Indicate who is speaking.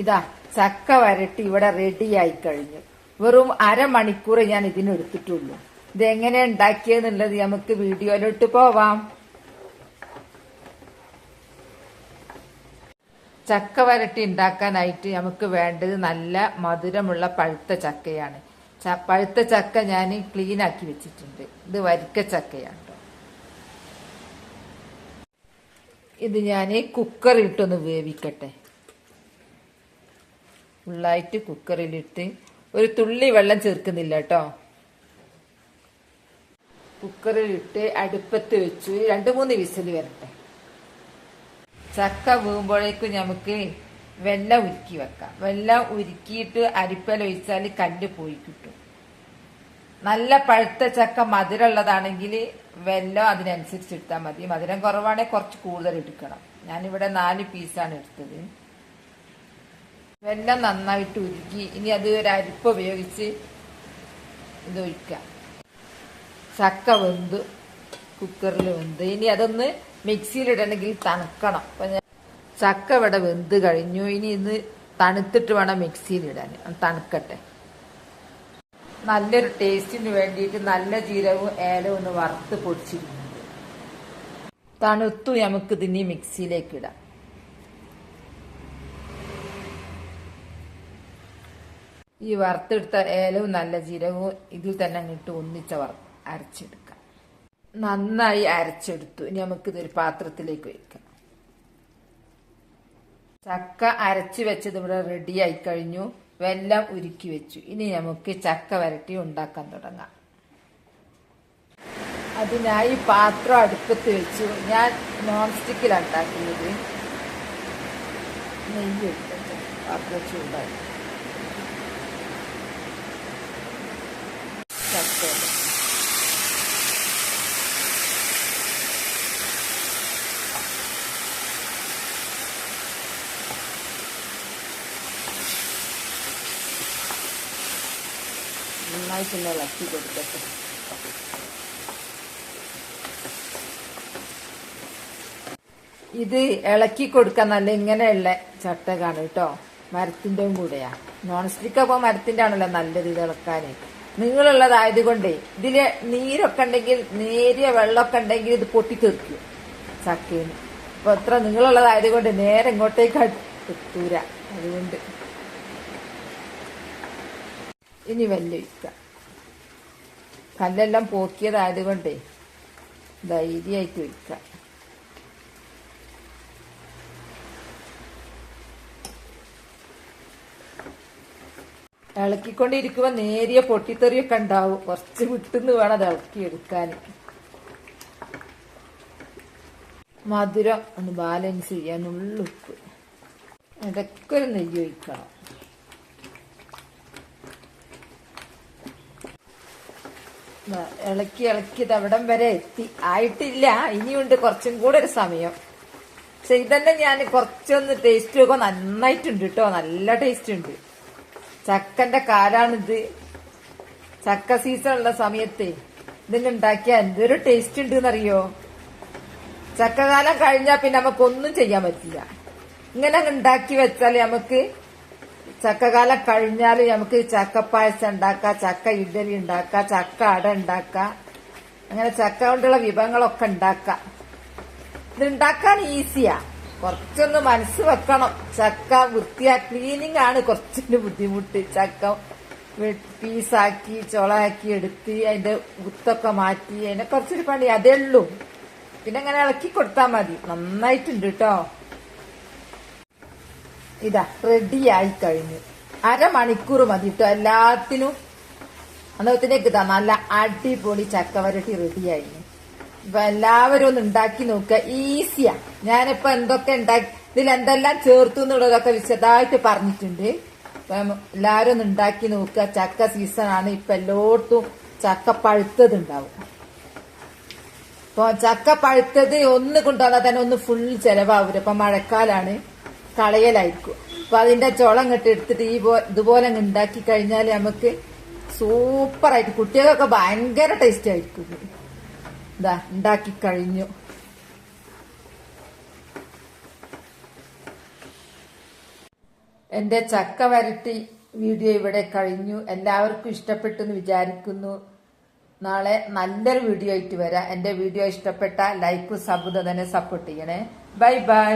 Speaker 1: ഇതാ ചക്ക വരട്ടി ഇവിടെ റെഡിയായി കഴിഞ്ഞു. വെറും അരമണിക്കൂർ ഞാൻ ഇതിനെടുത്തിട്ടുള്ളൂ. എങ്ങനെ ഉണ്ടാക്കിയെന്നുള്ളത് നമുക്ക് വീഡിയോയിലോട്ട് പോവാം. ചക്ക വരട്ടി ഉണ്ടാക്കാനായിട്ട് നമുക്ക് വേണ്ടത് നല്ല മധുരമുള്ള പഴുത്ത ചക്കയാണ്. പഴുത്ത ചക്ക ഞാൻ ക്ലീൻ ആക്കി വെച്ചിട്ടുണ്ട്. ഇത് വരിക്ക ചക്കയാണ്. ഇത് ഞാൻ കുക്കറിട്ടൊന്ന് വേവിക്കട്ടെ. ഫുള്ളായിട്ട് കുക്കറിലിട്ട് ഒരു തുള്ളി വെള്ളം ചേർക്കുന്നില്ല കേട്ടോ. കുക്കറിലിട്ട് അടുപ്പത്ത് വെച്ച് രണ്ട് മൂന്ന് വിസിൽ വരട്ടെ. ചക്ക വീകുമ്പോഴേക്കും നമുക്ക് വെള്ളം ഉരുക്കി വെക്കാം. വെള്ളം ഉരുക്കിയിട്ട് അരിപ്പല ഒഴിച്ചാൽ കല്ല് പോയി കിട്ടും. നല്ല പഴുത്ത ചക്ക മധുരമുള്ളതാണെങ്കിൽ വെള്ളം അതിനനുസരിച്ച് എടുത്താൽ മതി. മധുരം കുറവാണെങ്കിൽ കുറച്ച് കൂടുതൽ എടുക്കണം. ഞാനിവിടെ നാല് പീസാണ് എടുത്തത്. വെള്ളം നന്നായിട്ട് ഉരുക്കി ഇനി അത് ഒരു അരിപ്പ ഉപയോഗിച്ച് ഇത് ഒഴിക്കാം. ചക്ക വെന്ത് കുക്കറിൽ വെന്ത്. ഇനി അതൊന്ന് മിക്സിയിലിടണമെങ്കിൽ തണുക്കണം. അപ്പൊ ഞാൻ ചക്ക ഇവിടെ വെന്ത് കഴിഞ്ഞു. ഇനി ഇത് തണുത്തിട്ട് വേണം മിക്സിയിലിടാൻ. തണുക്കട്ടെ. നല്ലൊരു ടേസ്റ്റിന് വേണ്ടിയിട്ട് നല്ല ജീരകവും ഏലവും ഒന്ന് വറുത്ത് പൊടിച്ചിരുന്നു തണുത്തു നമുക്ക് ഇതിനി മിക്സിയിലേക്ക് ഇടാം. ഈ വറുത്തെടുത്ത ഏലവും നല്ല ജീരകവും ഇതിൽ തന്നെ അങ്ങോട്ട് ഒന്നിച്ച അരച്ചെടുക്കാം. നന്നായി അരച്ചെടുത്തു. ഇനി നമുക്കിതൊരു പാത്രത്തിലേക്ക് വയ്ക്കാം ചക്ക അരച്ച് വെച്ചത് ഇവിടെ റെഡി ആയി കഴിഞ്ഞു. വെല്ലം ഉരുക്കി വെച്ചു. ഇനി നമുക്ക് ചക്ക വരട്ടി ഉണ്ടാക്കാൻ തുടങ്ങാം. അതിനായി പാത്രം അടുപ്പത്ത് വെച്ചു. ഞാൻ നോൺ സ്റ്റിക്കിലാണ് ഉണ്ടാക്കുന്നത്. നെയ്യ് എടുത്തിട്ട് പാത്രം ചൂടായി നന്നായിട്ടൊന്ന് ഇളക്കി കൊടുക്കട്ടെ ഇത് ഇളക്കി കൊടുക്കാൻ നല്ല ഇങ്ങനെയുള്ള ചട്ടകാണ് കേട്ടോ. മരത്തിന്റെയും കൂടെയാ. നോൺ സ്റ്റിക്ക് അപ്പോൾ മരത്തിന്റെ ആണല്ലോ നല്ലത് ഇത് ഇളക്കാന്. നീളുള്ളതായത് കൊണ്ടേ ഇതിൽ നീരൊക്കെ ഉണ്ടെങ്കിൽ നേരിയ വെള്ളമൊക്കെ ഉണ്ടെങ്കിൽ ഇത് പൊട്ടിത്തെറിക്കും. ചക്കേന് അപ്പൊ ഇത്ര നിങ്ങളുള്ളതായത് കൊണ്ട് നേരെ ഇങ്ങോട്ടേക്ക് എത്തൂര അതുകൊണ്ട്. ഇനി വെല്ലൊഴിക്കാം കല്ലെല്ലാം പോക്കിയതായത് കൊണ്ടേ ധൈര്യമായിട്ട് ഒഴിക്കാം ഇളക്കിക്കൊണ്ടിരിക്കുമ്പോ നേരിയ പൊട്ടിത്തെറിയൊക്കെ ഉണ്ടാവും. കുറച്ച് വിട്ടുന്ന് വേണം അത് ഇളക്കിയെടുക്കാൻ മധുരം ഒന്ന് ബാലൻസ് ചെയ്യാനുള്ള ഉപ്പ്. ഇടയ്ക്കൊരു നെയ്യ് ഒഴിക്കണം. ഇളക്കി ഇളക്കി ഇത് അവിടം വരെ എത്തി. ആയിട്ടില്ല. ഇനിയുണ്ട് കുറച്ചും കൂടെ ഒരു സമയം. പക്ഷെ ഇതന്നെ ഞാൻ കുറച്ചൊന്ന് ടേസ്റ്റ് നോക്കാൻ നന്നായിട്ടുണ്ട് കേട്ടോ നല്ല ടേസ്റ്റ് ഉണ്ട്. ചക്കന്റെ കാലാണിത്. ചക്ക സീസൺ ഉള്ള സമയത്ത് ഇതിന് ഉണ്ടാക്കിയ എന്തൊരു ടേസ്റ്റ് ഉണ്ട് എന്നറിയോ ചക്കകാലം കഴിഞ്ഞാൽ പിന്നെ നമുക്കൊന്നും ചെയ്യാൻ പറ്റില്ല. ഇങ്ങനെ ഉണ്ടാക്കി വെച്ചാൽ നമുക്ക് ചക്കകാലം കഴിഞ്ഞാൽ നമുക്ക് ചക്കപ്പായസം ഉണ്ടാക്കാം ചക്ക ഇഡലി ഉണ്ടാക്കാം ചക്ക അട ഉണ്ടാക്കാം. അങ്ങനെ ചക്ക കൊണ്ടുള്ള വിഭവങ്ങളൊക്കെ ഉണ്ടാക്കാം. ഇത് ഉണ്ടാക്കാൻ ഈസിയാ കുറച്ചൊന്ന് മനസ്സ് വെക്കണം. ചക്ക വൃത്തിയാ ക്ലീനിങ് ആണ് കുറച്ചൊരു ബുദ്ധിമുട്ട്. ചക്ക പീസാക്കി ചുളയാക്കി എടുത്ത് അതിന്റെ കുത്തൊക്കെ മാറ്റി അതിനെ കുറച്ചൊരു പണി. അതേ ഉള്ളൂ. പിന്നെ അങ്ങനെ ഇളക്കി കൊടുത്താൽ മതി. നന്നായിട്ടുണ്ട് കേട്ടോ ഇതാ റെഡി ആയി കഴിഞ്ഞു. അരമണിക്കൂർ മതി കേട്ടോ എല്ലാത്തിനും. അന്നത്തേക്ക് ഇതാ നല്ല അടിപൊളി ചക്കവരട്ടി റെഡി ആയിരുന്നു ഇപ്പൊ എല്ലാവരും ഒന്ന് ഉണ്ടാക്കി നോക്കുക ഈസിയാ. ഞാനിപ്പോ എന്തൊക്കെ ഉണ്ടാക്കി ഇതിൽ എന്തെല്ലാം ചേർത്തു എന്നുള്ളതൊക്കെ വിശദമായിട്ട് പറഞ്ഞിട്ടുണ്ട്. എല്ലാവരും ഒന്ന് ഉണ്ടാക്കി നോക്കുക ചക്ക സീസൺ ആണ്. ഇപ്പൊ എല്ലായിടത്തും ചക്ക പഴുത്തത് ഉണ്ടാവും. അപ്പൊ ചക്ക പഴുത്തത് ഒന്ന് കൊണ്ടുവന്നാൽ തന്നെ ഒന്ന് ഫുൾ ചെലവാവൂല. ഇപ്പൊ മഴക്കാലാണ്. കളയലായിരിക്കും. അപ്പൊ അതിന്റെ ചോളം കെട്ടി എടുത്തിട്ട് ഈ ഇതുപോലെ ഉണ്ടാക്കി കഴിഞ്ഞാൽ നമുക്ക് സൂപ്പറായിട്ട് കുട്ടികൾക്കൊക്കെ ഭയങ്കര ടേസ്റ്റ് ആയിരിക്കും. ഇത്. ഉണ്ടാക്കി കഴിഞ്ഞു. എന്റെ ചക്ക വരട്ടി വീഡിയോ ഇവിടെ കഴിഞ്ഞു. എല്ലാവർക്കും ഇഷ്ടപ്പെട്ടു എന്ന് വിചാരിക്കുന്നു. നാളെ നല്ലൊരു വീഡിയോ ആയിട്ട് വരാം. എന്റെ വീഡിയോ ഇഷ്ടപ്പെട്ട ലൈക്ക് സബുദ തന്നെ സപ്പോർട്ട് ചെയ്യണേ. Bye bye.